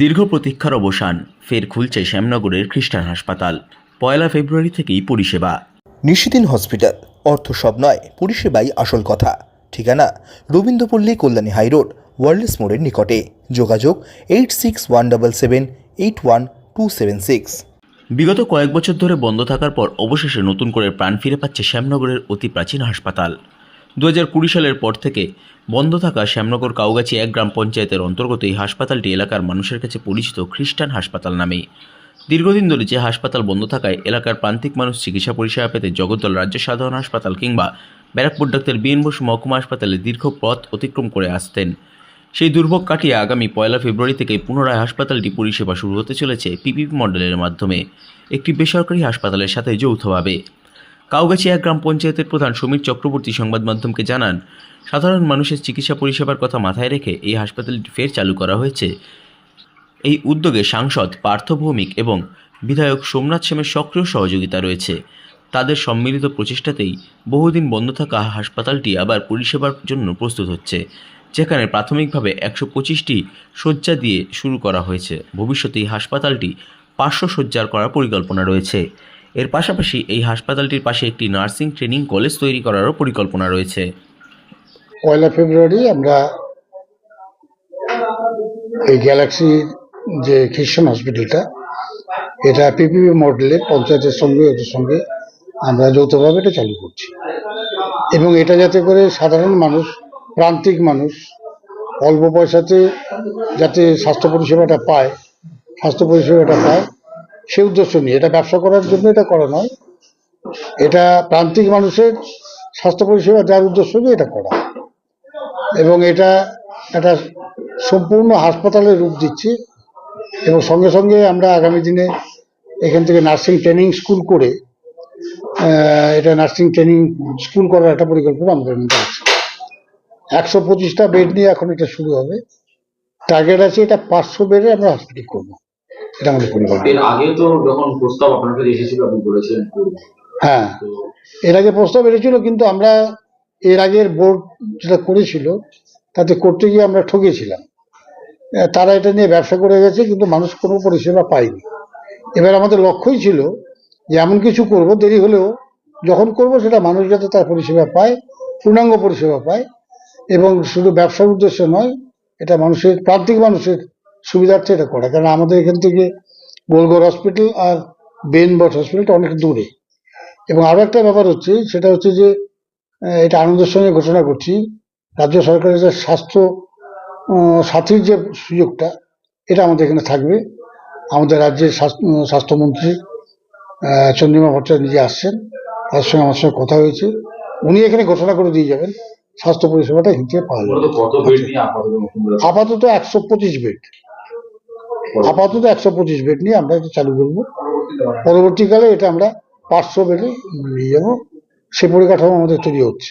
দীর্ঘ প্রতীক্ষার অবসান ফের খুলছে শ্যামনগরের খ্রিস্টান হাসপাতাল। পয়লা ফেব্রুয়ারি থেকেই পরিষেবা। নিশিদিন হসপিটাল অর্থ সব নয় পরিষেবাই আসল কথা। ঠিকানা রবীন্দ্রপল্লী কল্যাণী হাইরোড ওয়ার্ল্ডস মোড়ের নিকটে। যোগাযোগ eight six one double seven eight one two seven six. বিগত কয়েক বছর ধরে বন্ধ থাকার পর অবশেষে নতুন করে প্রাণ ফিরে পাচ্ছে শ্যামনগরের অতি প্রাচীন হাসপাতাল। দু হাজার কুড়ি সালের পর থেকে বন্ধ থাকা শ্যামনগর কাউগাছি এক গ্রাম পঞ্চায়েতের অন্তর্গত এই হাসপাতালটি এলাকার মানুষের কাছে পরিচিত খ্রিস্টান হাসপাতাল নামেই দীর্ঘদিন ধরে যে হাসপাতাল বন্ধ থাকায় এলাকার প্রান্তিক মানুষ চিকিৎসা পরিষেবা পেতে জগদ্দল রাজ্য সাধারণ হাসপাতাল কিংবা ব্যারাকপুর ডাক্তার বিএন বসু মহকুমা হাসপাতালে দীর্ঘ পথ অতিক্রম করে আসতেন। সেই দুর্ভোগ কাটিয়ে আগামী পয়লা ফেব্রুয়ারি থেকে পুনরায় হাসপাতালটি পরিষেবা শুরু হতে চলেছে পিপিপি মডেলের মাধ্যমে। একটি বেসরকারি হাসপাতালের সাথে যৌথভাবে। কাউগাছি এক গ্রাম পঞ্চায়েতের প্রধান সমীর চক্রবর্তী সংবাদ মাধ্যমকে জানান, সাধারণ মানুষের চিকিৎসা পরিষেবার কথা মাথায় রেখে এই হাসপাতালটি ফের চালু করা হয়েছে। এই উদ্যোগে সাংসদ পার্থ ভৌমিক এবং বিধায়ক সোমনাথ সেমের সক্রিয় সহযোগিতা রয়েছে। তাদের সম্মিলিত প্রচেষ্টাতেই বহুদিন বন্ধ থাকা হাসপাতালটি আবার পরিষেবার জন্য প্রস্তুত হচ্ছে, যেখানে প্রাথমিকভাবে একশো পঁচিশটি শয্যা দিয়ে শুরু করা হয়েছে। ভবিষ্যতে এই হাসপাতালটি পাঁচশো শয্যার করার পরিকল্পনা রয়েছে। এর পাশাপাশি এই হাসপাতালটির পাশে একটি নার্সিং ট্রেনিং কলেজ তৈরি করারও পরিকল্পনা রয়েছে। পয়লা ফেব্রুয়ারি আমরা এই গ্যালাক্সির যে খ্রিস্টান হসপিটালটা, এটা পিপিপি মডেলে পঞ্চায়েতের সঙ্গে এটার সঙ্গে আমরা যৌথভাবে এটা চালু করছি। এবং এটা যাতে করে সাধারণ মানুষ, প্রান্তিক মানুষ অল্প পয়সাতে যাতে স্বাস্থ্য পরিষেবাটা পায়, স্বাস্থ্য পরিষেবাটা পায় সে উদ্দেশ্য নিয়ে। এটা ব্যবসা করার জন্য এটা করা নয়। এটা প্রান্তিক মানুষের স্বাস্থ্য পরিষেবা যার উদ্দেশ্য নিয়ে এটা করা। এবং এটা একটা সম্পূর্ণ হাসপাতালের রূপ দিচ্ছি। এবং সঙ্গে সঙ্গে আমরা আগামী দিনে এখান থেকে নার্সিং ট্রেনিং স্কুল করে এটা নার্সিং ট্রেনিং স্কুল করার একটা পরিকল্পনা আমাদের মধ্যে আছে। একশো পঁচিশটা বেড নিয়ে এখন এটা শুরু হবে। টার্গেট আছে এটা পাঁচশো বেডে আমরা হসপিটাল করব। এটা আমাদের পরিকল্পনা এর আগে তো যখন প্রস্তাব আপনার কাছে এসেছিল আপনি বলেছিলেন করব। হ্যাঁ। তো এর আগে প্রস্তাব এসেছিল কিন্তু আমরা এর আগের বোর্ড যেটা করেছিল তাতে করতে গিয়ে আমরা ঠকেছিলাম। আহ, তারা এটা নিয়ে ব্যবসা করে গেছে কিন্তু মানুষ কোনো পরিষেবা পায়নি। এবার আমাদের লক্ষ্যই ছিল যে এমন কিছু করব দেরি হলেও যখন করব সেটা মানুষ যাতে তার পরিষেবা পায় পূর্ণাঙ্গ পরিষেবা পায় এবং শুধু ব্যবসার উদ্দেশ্যে নয় এটা মানুষের প্রান্তিক মানুষের সুবিধার্থে এটা করা কারণ আমাদের এখান থেকে গোলগড় হসপিটাল আর বেনবট হসপিটালটা অনেক দূরে। এবং আরও একটা ব্যাপার হচ্ছে সেটা হচ্ছে যে এটা আনন্দের সঙ্গে ঘোষণা করছি রাজ্য সরকারের যে স্বাস্থ্য সাথীর যে সুযোগটা এটা আমাদের এখানে থাকবে। আমাদের রাজ্যের স্বাস্থ্য স্বাস্থ্যমন্ত্রী চন্দ্রিমা ভট্টাচার্য নিজে আসছেন তার সঙ্গে আমার সঙ্গে কথা হয়েছে। উনি এখানে ঘোষণা করে দিয়ে যাবেন স্বাস্থ্য পরিষেবাটা এখান থেকে পাওয়া যাবে। আপাতত একশো পঁচিশ বেড আপাতত একশো পঁচিশ বেড নিয়ে আমরা এটা চালু করব। পরবর্তীকালে এটা আমরা পাঁচশো বেডে নিয়ে যাব। সে পরিকাঠামো আমাদের তৈরি হচ্ছে।